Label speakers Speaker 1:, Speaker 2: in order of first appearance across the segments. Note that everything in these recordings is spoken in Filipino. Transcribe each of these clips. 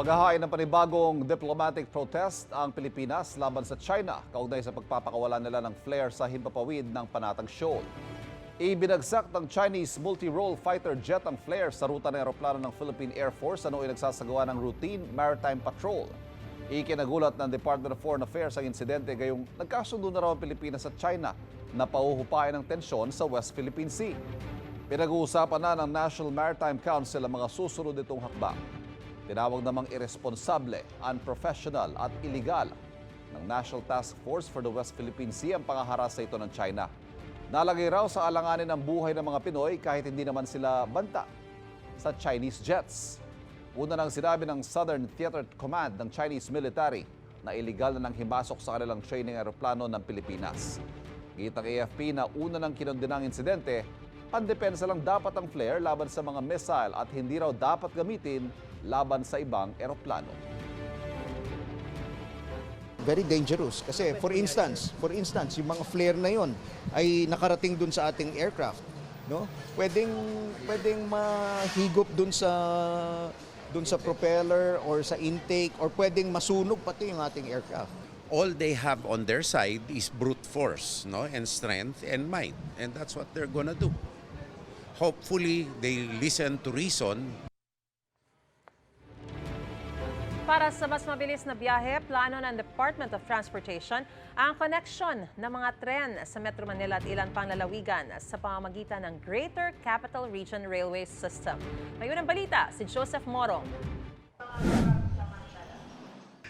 Speaker 1: Maghahain ng panibagong diplomatic protest ang Pilipinas laban sa China kaugnay sa pagpapakawalan nila ng flare sa himpapawid ng Panatag Shoal. Ibinagsak ng Chinese multi-role fighter jet ang flare sa ruta ng eroplano ng Philippine Air Force ano nagsasagawa ng routine maritime patrol. Ikinagulat ng Department of Foreign Affairs ang insidente gayong nagkasundo na raw ang Pilipinas at China na pauhupayan ng tensyon sa West Philippine Sea. Pinag-uusapan na ng National Maritime Council ang mga susunod nitong hakbang. Tinawag namang irresponsable, unprofessional at illegal ng National Task Force for the West Philippine Sea ang pangaharasa ito ng China. Nalagay raw sa alanganin ng buhay ng mga Pinoy kahit hindi naman sila banta sa Chinese jets. Una nang sinabi ng Southern Theater Command ng Chinese military na illegal na nang himasok sa kanilang training aeroplano ng Pilipinas. Gitang AFP na una nang kinondena ang insidente, pandepensa lang dapat ang flare laban sa mga missile at hindi raw dapat gamitin laban sa ibang eroplano.
Speaker 2: very dangerous. Kasi for instance for instance yung mga flare na yon ay nakarating dun sa ating aircraft no? Pwedeng pwedeng mahigop dun sa dun sa propeller or sa intake or pwedeng masunog pati yung ating aircraft.
Speaker 3: All they have on their side is brute force no? And strength and might. And that's what they're gonna do. Hopefully they listen to reason
Speaker 4: Para sa mas mabilis na biyahe, plano ng Department of Transportation ang connection ng mga tren sa Metro Manila at ilan pang lalawigan sa pamamagitan ng Greater Capital Region Railway System. May unang balita si Joseph Morong.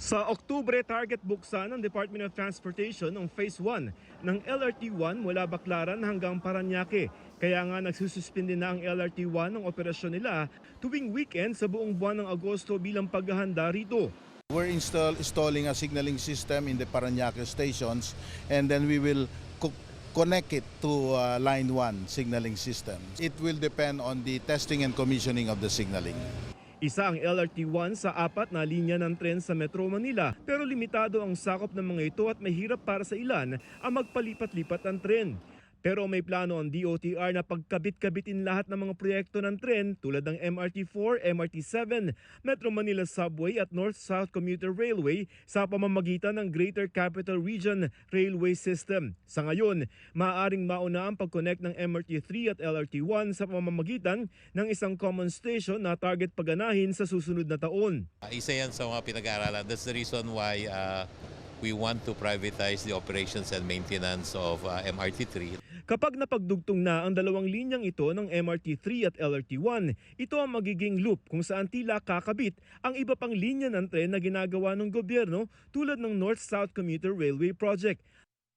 Speaker 5: Sa Oktubre, target buksan ng Department of Transportation ang Phase 1 ng LRT-1 mula Baclaran hanggang Paranaque. Kaya nga nagsususpindi na ang LRT-1 ng operasyon nila tuwing weekend sa buong buwan ng Agosto bilang paghahanda rito.
Speaker 6: We're install, installing a signaling system in the Paranaque stations and then we will co- connect it to uh, line 1 signaling system. It will depend on the testing and commissioning of the signaling.
Speaker 5: Isa ang LRT-1 sa apat na linya ng tren sa Metro Manila pero limitado ang sakop ng mga ito at mahirap para sa ilan ang magpalipat-lipat ng tren. Pero may plano ang DOTR na pagkabit-kabitin lahat ng mga proyekto ng tren tulad ng MRT4, MRT7, Metro Manila Subway at North-South Commuter Railway sa pamamagitan ng Greater Capital Region Railway System. Sa ngayon, maaaring mauna ang pag-connect ng MRT3 at LRT1 sa pamamagitan ng isang common station na target paganahin sa susunod na taon.
Speaker 7: Isa yan sa mga pinag-aaralan. That's the reason why uh, we want to privatize the operations and maintenance of uh, MRT3.
Speaker 5: Kapag napagdugtong na ang dalawang linyang ito ng MRT3 at LRT1, ito ang magiging loop kung saan tila kakabit ang iba pang linya ng tren na ginagawa ng gobyerno tulad ng North-South Commuter Railway Project.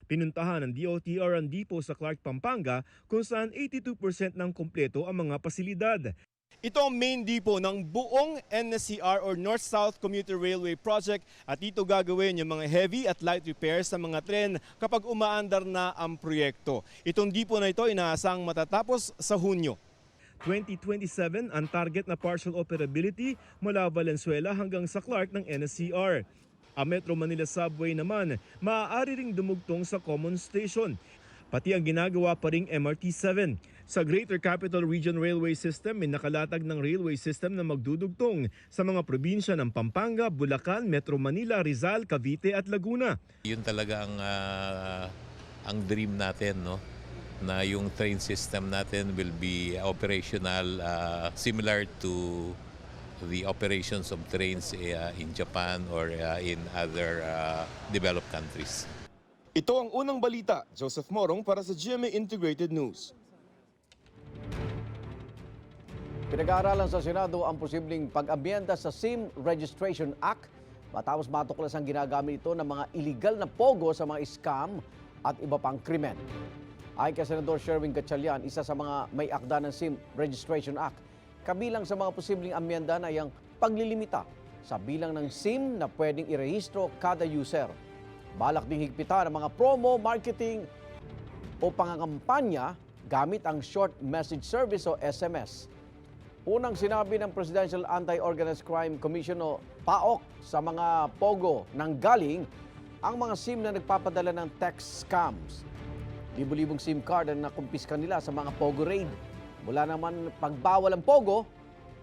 Speaker 5: Pinuntahan ng DOTR ang depot sa Clark, Pampanga kung saan 82% ng kompleto ang mga pasilidad. Ito ang main depot ng buong NSCR or North-South Commuter Railway Project at dito gagawin yung mga heavy at light repairs sa mga tren kapag umaandar na ang proyekto. Itong depot na ito inaasang matatapos sa Hunyo. 2027 ang target na partial operability mula Valenzuela hanggang sa Clark ng NSCR. Ang Metro Manila Subway naman maaari ring dumugtong sa common station pati ang ginagawa pa ring MRT7. Sa Greater Capital Region Railway System, may nakalatag ng railway system na magdudugtong sa mga probinsya ng Pampanga, Bulacan, Metro Manila, Rizal, Cavite at Laguna.
Speaker 7: Yun talaga ang, uh, ang dream natin, no? na yung train system natin will be operational uh, similar to the operations of trains uh, in Japan or uh, in other uh, developed countries.
Speaker 5: Ito ang unang balita. Joseph Morong para sa GMA Integrated News.
Speaker 8: Pinag-aaralan sa Senado ang posibleng pag-amyenda sa SIM Registration Act matapos matuklas ang ginagamit ito ng mga illegal na pogo sa mga scam at iba pang krimen. Ayon kay Senador Sherwin Gatchalian, isa sa mga may akda ng SIM Registration Act, kabilang sa mga posibleng amyenda na yung paglilimita sa bilang ng SIM na pwedeng irehistro kada user. Balak ding higpitan ang mga promo, marketing o pangangampanya gamit ang Short Message Service o SMS. Unang sinabi ng Presidential Anti-Organized Crime Commission o PAOK sa mga pogo nang galing ang mga SIM na nagpapadala ng text scams. Libo-libong SIM card ang nakumpiska nila sa mga pogo raid. Mula naman pagbawal ang pogo,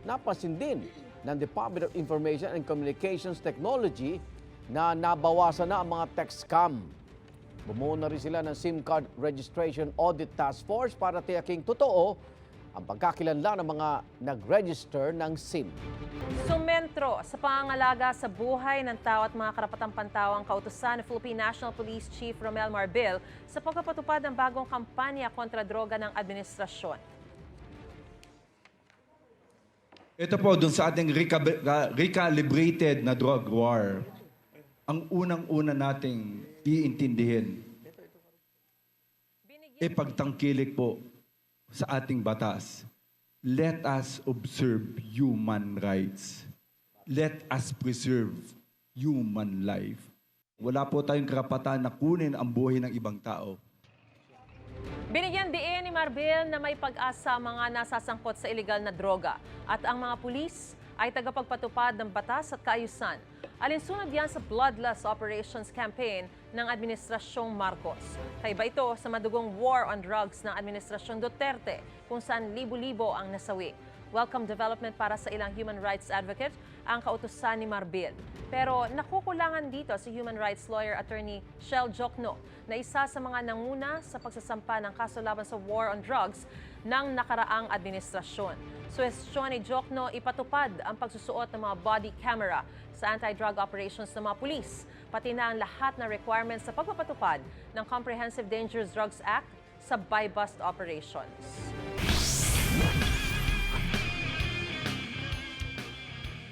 Speaker 8: napansin din ng Department of Information and Communications Technology na nabawasan na ang mga text scam. Bumuo na rin sila ng SIM card Registration Audit Task Force para tiyaking totoo ang pagkakilanlan ng mga nag-register ng SIM.
Speaker 4: Sumentro sa pangangalaga sa buhay ng tao at mga karapatang pantao ang kautusan ni Philippine National Police Chief Romel Marbil sa pagpapatupad ng bagong kampanya kontra droga ng administrasyon.
Speaker 9: Ito po, dun sa ating ra- recalibrated na drug war, ang unang-una nating iintindihin, ipagtangkilik po sa ating batas. Let us observe human rights. Let us preserve human life. Wala po tayong karapatan na kunin ang buhay ng ibang tao.
Speaker 4: Binigyan diin ni Marbil na may pag-asa mga nasasangkot sa ilegal na droga at ang mga pulis ay tagapagpatupad ng batas at kaayusan. Alinsunod yan sa Bloodless Operations Campaign ng Administrasyong Marcos. Kaiba ito sa madugong war on drugs ng Administrasyong Duterte kung saan libo-libo ang nasawi. Welcome development para sa ilang human rights advocate ang kautusan ni Marbil. Pero nakukulangan dito si human rights lawyer attorney Shell Jokno na isa sa mga nanguna sa pagsasampa ng kaso laban sa war on drugs ng nakaraang administrasyon. Suwestyon ni Jokno ipatupad ang pagsusuot ng mga body camera sa anti-drug operations ng mga pulis, pati na ang lahat na requirements sa pagpapatupad ng Comprehensive Dangerous Drugs Act sa buy-bust operations.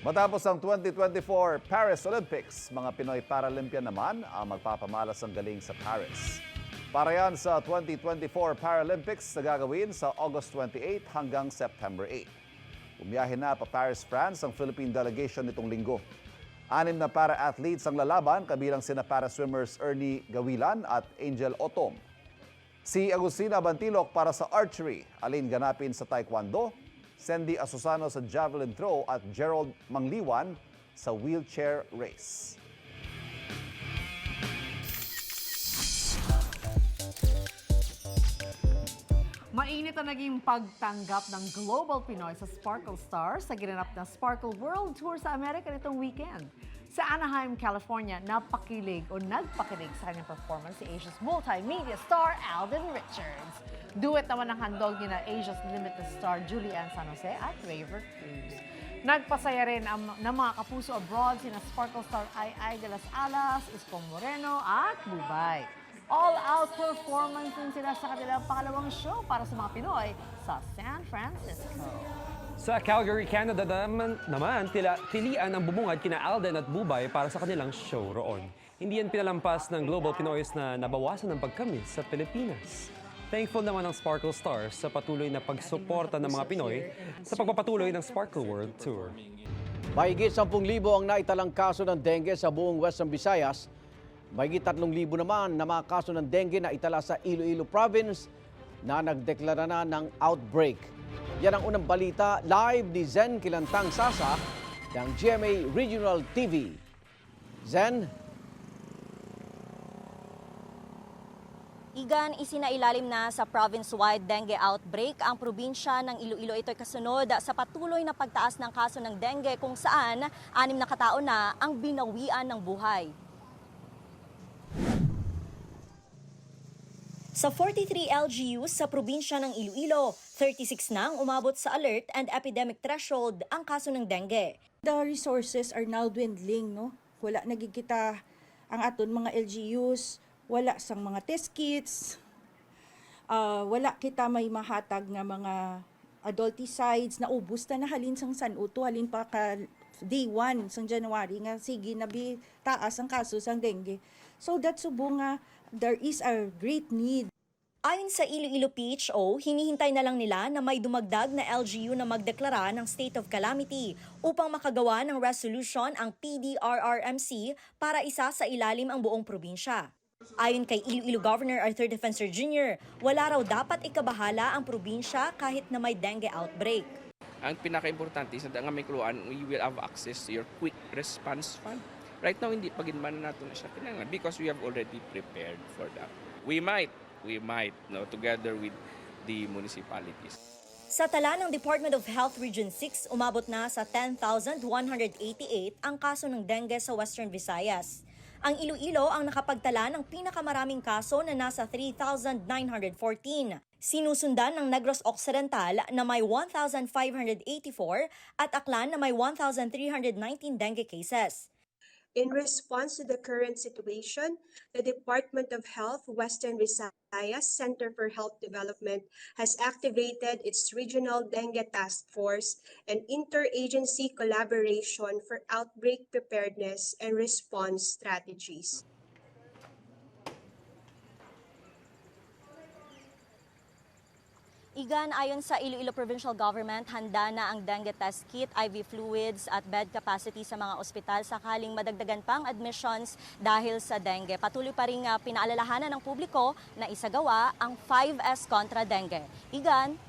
Speaker 1: Matapos ang 2024 Paris Olympics, mga Pinoy Paralympian naman ang magpapamalas ang galing sa Paris. Para yan sa 2024 Paralympics na gagawin sa August 28 hanggang September 8. Umiyahin na pa Paris, France ang Philippine delegation nitong linggo. Anim na para-athletes ang lalaban, kabilang sina para-swimmers Ernie Gawilan at Angel Otom. Si Agustina Bantilok para sa archery, Aline Ganapin sa taekwondo, Sandy Asusano sa javelin throw at Gerald Mangliwan sa wheelchair race.
Speaker 10: Mainit ang naging pagtanggap ng Global Pinoy sa Sparkle Stars sa ginanap na Sparkle World Tour sa Amerika nitong weekend. Sa Anaheim, California, napakilig o nagpakilig sa kanyang performance si Asia's multimedia star Alden Richards. Duet naman ang handog ni na Asia's limited star Julianne San Jose at Raver Cruz. Nagpasaya rin ang, ng mga kapuso abroad sina Sparkle Star Ai Ai de las Alas, Iskong Moreno at Bubay. All-out performance din sila sa kanilang pangalawang show para sa mga Pinoy sa San Francisco.
Speaker 11: Sa Calgary, Canada naman, naman tila, tilian ang bumungad kina Alden at Bubay para sa kanilang show roon. Hindi yan pinalampas ng Global Pinoys na nabawasan ng pagkamis sa Pilipinas. Thankful naman ang Sparkle Stars sa patuloy na pagsuporta ng mga Pinoy sa pagpapatuloy ng Sparkle World Tour.
Speaker 8: Mahigit 10,000 ang naitalang kaso ng dengue sa buong Western Visayas. Mahigit 3,000 naman na mga kaso ng dengue na itala sa Iloilo Province na nagdeklara na ng outbreak. Yan ang unang balita live ni Zen Kilantang Sasa ng GMA Regional TV. Zen,
Speaker 12: Igan, isinailalim na sa province-wide dengue outbreak ang probinsya ng Iloilo. Ito'y kasunod sa patuloy na pagtaas ng kaso ng dengue kung saan anim na katao na ang binawian ng buhay. Sa 43 LGUs sa probinsya ng Iloilo, 36 na ang umabot sa alert and epidemic threshold ang kaso ng dengue.
Speaker 13: The resources are now dwindling, no? Wala nagigita ang aton mga LGUs, wala sang mga test kits, ah, wala kita may mahatag nga mga adulticides na ubos na nahalin sang sanuto, halin pa ka day 1 sang January nga sige nabi taas ang kaso sang dengue. So that's subo nga there is a great need
Speaker 12: Ayon sa Iloilo PHO, hinihintay na lang nila na may dumagdag na LGU na magdeklara ng state of calamity upang makagawa ng resolution ang PDRRMC para isa sa ilalim ang buong probinsya. Ayon kay Iloilo Governor Arthur Defensor Jr., wala raw dapat ikabahala ang probinsya kahit na may dengue outbreak.
Speaker 14: Ang pinaka-importante sa nga may kluan, we will have access to your quick response fund. Right now, hindi paginman na natin na siya kinanglan because we have already prepared for that. We might, we might, no, together with the municipalities.
Speaker 12: Sa tala ng Department of Health Region 6, umabot na sa 10,188 ang kaso ng dengue sa Western Visayas. Ang Iloilo ang nakapagtala ng pinakamaraming kaso na nasa 3,914. Sinusundan ng Negros Occidental na may 1,584 at Aklan na may 1,319 dengue cases.
Speaker 15: In response to the current situation, the Department of Health Western Visayas Center for Health Development has activated its Regional Dengue Task Force and interagency collaboration for outbreak preparedness and response strategies.
Speaker 12: Igan, ayon sa Iloilo Provincial Government, handa na ang dengue test kit, IV fluids at bed capacity sa mga ospital sakaling madagdagan pang admissions dahil sa dengue. Patuloy pa rin uh, pinaalalahanan ng publiko na isagawa ang 5S kontra dengue. Igan,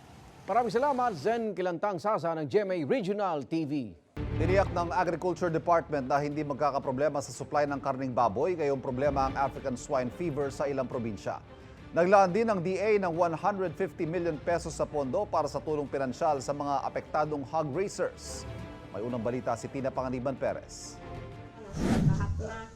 Speaker 8: Maraming salamat, Zen Kilantang Sasa ng GMA Regional TV.
Speaker 1: Tiniyak ng Agriculture Department na hindi magkakaproblema sa supply ng karning baboy, ngayong problema ang African swine fever sa ilang probinsya. Naglaan din ng DA ng 150 million pesos sa pondo para sa tulong pinansyal sa mga apektadong hog racers. May unang balita si Tina Panganiban Perez.
Speaker 15: Lahat na,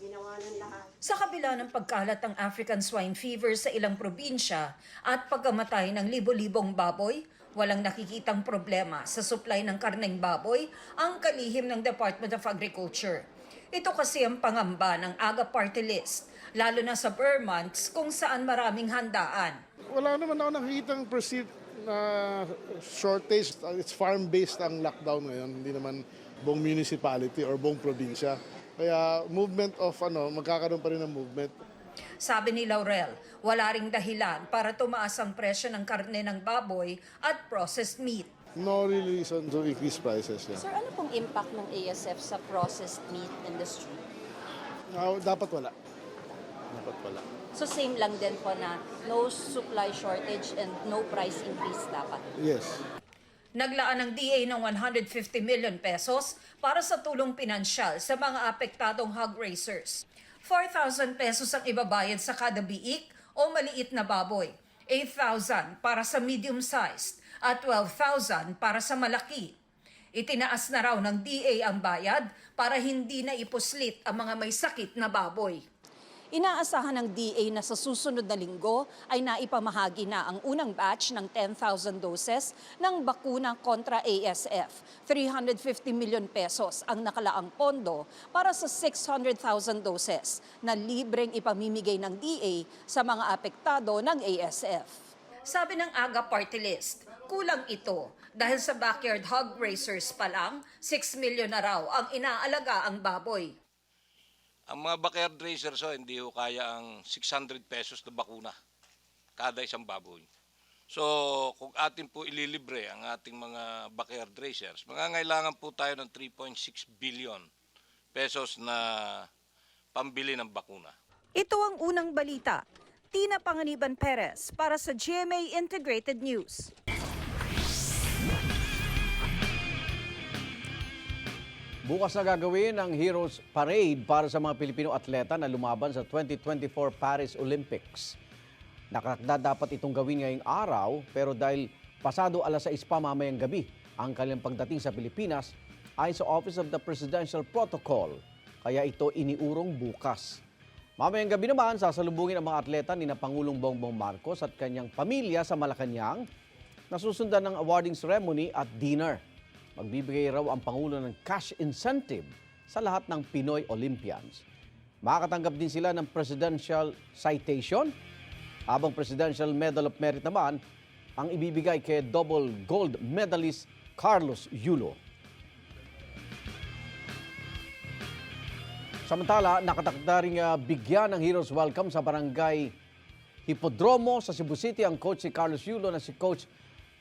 Speaker 15: ginawa ng lahat.
Speaker 16: Sa kabila ng pagkalat ng African swine fever sa ilang probinsya at pagkamatay ng libo-libong baboy, walang nakikitang problema sa supply ng karneng baboy ang kalihim ng Department of Agriculture. Ito kasi ang pangamba ng AGA Party List, lalo na sa Burr months kung saan maraming handaan.
Speaker 6: Wala naman ako nakikitang perceived na shortage. It's farm-based ang lockdown ngayon, hindi naman buong municipality or buong probinsya. Kaya movement of ano, magkakaroon pa rin ng movement.
Speaker 16: Sabi ni Laurel, wala ring dahilan para tumaas ang presyo ng karne ng baboy at processed meat.
Speaker 6: No really reason to increase prices. Yeah.
Speaker 17: Sir, ano pong impact ng ASF sa processed meat industry?
Speaker 6: Ah, dapat wala. Dapat wala.
Speaker 17: So same lang din po na no supply shortage and no price increase dapat.
Speaker 6: Yes.
Speaker 16: Naglaan ng DA ng 150 million pesos para sa tulong pinansyal sa mga apektadong hog racers. 4,000 pesos ang ibabayad sa kada biik o maliit na baboy. 8,000 para sa medium-sized at 12,000 para sa malaki. Itinaas na raw ng DA ang bayad para hindi na ipuslit ang mga may sakit na baboy.
Speaker 17: Inaasahan ng DA na sa susunod na linggo ay naipamahagi na ang unang batch ng 10,000 doses ng bakuna kontra ASF. 350 million pesos ang nakalaang pondo para sa 600,000 doses na libreng ipamimigay ng DA sa mga apektado ng ASF.
Speaker 16: Sabi ng AGA Party List, kulang ito dahil sa backyard hog racers pa lang, 6 million na raw ang inaalaga ang baboy.
Speaker 18: Ang mga backyard racers, oh, hindi ho kaya ang 600 pesos na bakuna kada isang baboy. So, kung atin po ililibre ang ating mga backyard racers, mangangailangan po tayo ng 3.6 billion pesos na pambili ng bakuna.
Speaker 16: Ito ang unang balita. Tina Panganiban Perez para sa GMA Integrated News.
Speaker 8: Bukas na gagawin ang Heroes Parade para sa mga Pilipino atleta na lumaban sa 2024 Paris Olympics. Nakakda dapat itong gawin ngayong araw pero dahil pasado alas 6 pa mamayang gabi ang kanilang pagdating sa Pilipinas ay sa Office of the Presidential Protocol. Kaya ito iniurong bukas. Mamayang gabi naman sasalubungin ang mga atleta ni na Pangulong Bongbong Marcos at kanyang pamilya sa Malacanang na susundan ng awarding ceremony at dinner. Magbibigay raw ang Pangulo ng cash incentive sa lahat ng Pinoy Olympians. Makakatanggap din sila ng Presidential Citation, habang Presidential Medal of Merit naman ang ibibigay kay double gold medalist Carlos Yulo. Samantala, nakatakda rin uh, bigyan ng Heroes Welcome sa barangay Hipodromo sa Cebu City ang coach si Carlos Yulo na si Coach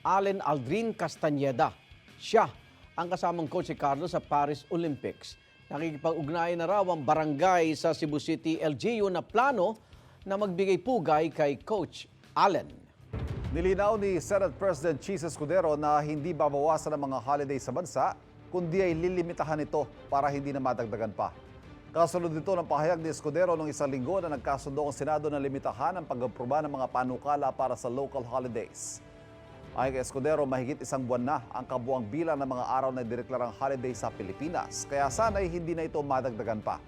Speaker 8: Allen Aldrin Castañeda. Siya ang kasamang coach si Carlos sa Paris Olympics. Nakikipag-ugnayan na raw ang barangay sa Cebu City LGU na plano na magbigay pugay kay Coach Allen.
Speaker 1: Nilinaw ni Senate President Cheese Escudero na hindi babawasan ang mga holiday sa bansa, kundi ay lilimitahan ito para hindi na madagdagan pa. Kasunod nito ng pahayag ni Escudero noong isang linggo na nagkasundo ang Senado na limitahan ang pag-aproba ng mga panukala para sa local holidays. Ayon kay Escudero, mahigit isang buwan na ang kabuang bilang ng mga araw na direklarang holiday sa Pilipinas. Kaya sana'y hindi na ito madagdagan pa.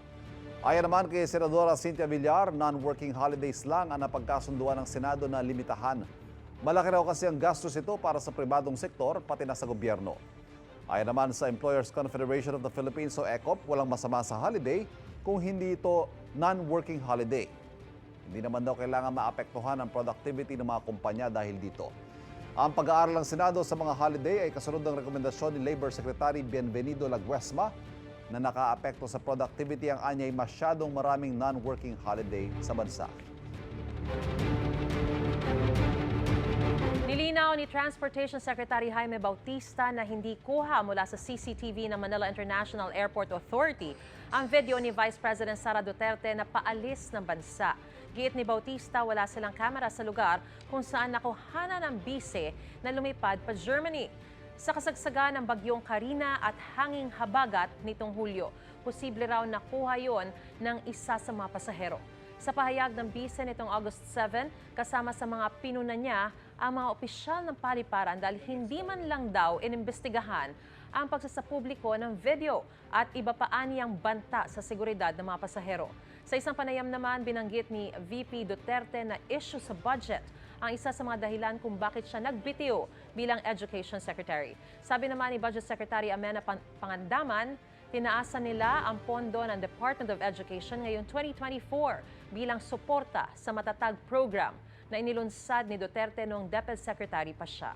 Speaker 1: Ayon naman kay Senadora Cynthia Villar, non-working holidays lang ang napagkasunduan ng Senado na limitahan. Malaki raw kasi ang gastos ito para sa pribadong sektor pati na sa gobyerno. Ayon naman sa Employers Confederation of the Philippines o ECOP, walang masama sa holiday kung hindi ito non-working holiday. Hindi naman daw kailangan maapektuhan ang productivity ng mga kumpanya dahil dito. Ang pag-aaral ng Senado sa mga holiday ay kasunod ng rekomendasyon ni Labor Secretary Bienvenido Laguesma na nakaapekto sa productivity ang anyay masyadong maraming non-working holiday sa bansa.
Speaker 4: Nilinaw ni Transportation Secretary Jaime Bautista na hindi kuha mula sa CCTV ng Manila International Airport Authority ang video ni Vice President Sara Duterte na paalis ng bansa. Giit ni Bautista, wala silang kamera sa lugar kung saan nakuhana ng bise na lumipad pa Germany. Sa kasagsagan ng bagyong Karina at hanging habagat nitong Hulyo, posible raw nakuha yon ng isa sa mga pasahero. Sa pahayag ng bise nitong August 7, kasama sa mga pinuna niya ang mga opisyal ng paliparan dahil hindi man lang daw inimbestigahan ang pagsasapubliko ng video at iba pa aniyang banta sa seguridad ng mga pasahero. Sa isang panayam naman, binanggit ni VP Duterte na issue sa budget ang isa sa mga dahilan kung bakit siya nagbitiw bilang Education Secretary. Sabi naman ni Budget Secretary Amena Pan- Pangandaman, tinaasan nila ang pondo ng Department of Education ngayong 2024 bilang suporta sa matatag program na inilunsad ni Duterte noong DepEd Secretary pa siya.